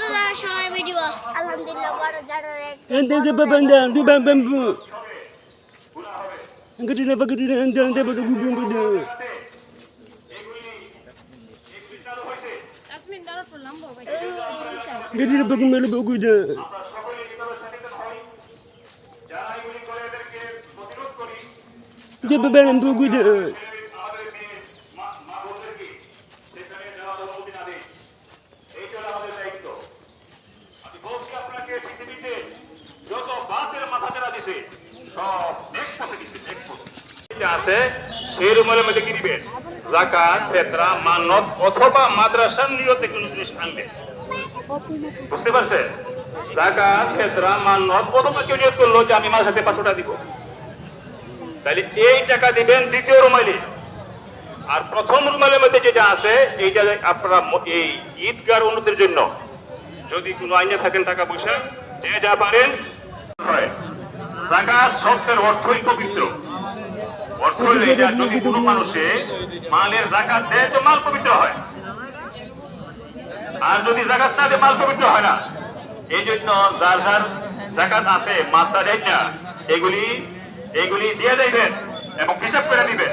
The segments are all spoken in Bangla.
তো তার সময় ভিডিও আলহামদুলিল্লাহ বড় যারা Ente de babanda, du bam bam bu. Ngati na bagati na ente ente badu gu bum badu. Tasmin darot পড়লাম বাবা Ngati na bagu melu bagu da. De babam এই টাকা দিবেন দ্বিতীয় রুমাইলে। আর প্রথম রুমালের মধ্যে যেটা আছে, এইটা আপনারা এই ঈদগার উন্নতির জন্য যদি কোনো আইনে থাকেন টাকা পয়সা, যে যা পারেন, হয়। জাকাত শব্দের অর্থই পবিত্র। অর্থ হইল এটা, যদি কোনো মানুষে মালের জাকাত দেয় তো মাল পবিত্র হয়। আর যদি জাকাত না দেয় মাল পবিত্র হয় না। এই জন্য যার যার জাকাত আছে মাসা দেয় না এগুলি এগুলি দিয়ে যাইবেন এবং হিসাব করে দিবেন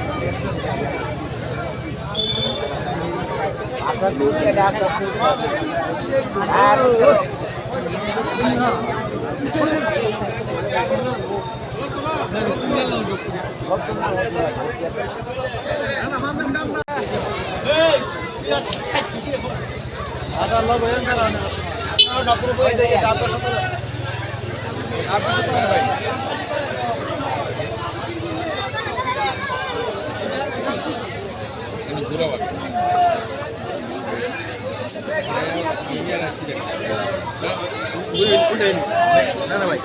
আমি জানো মুদি কাম জানো জুলিছি না যারা কই না না ভাই।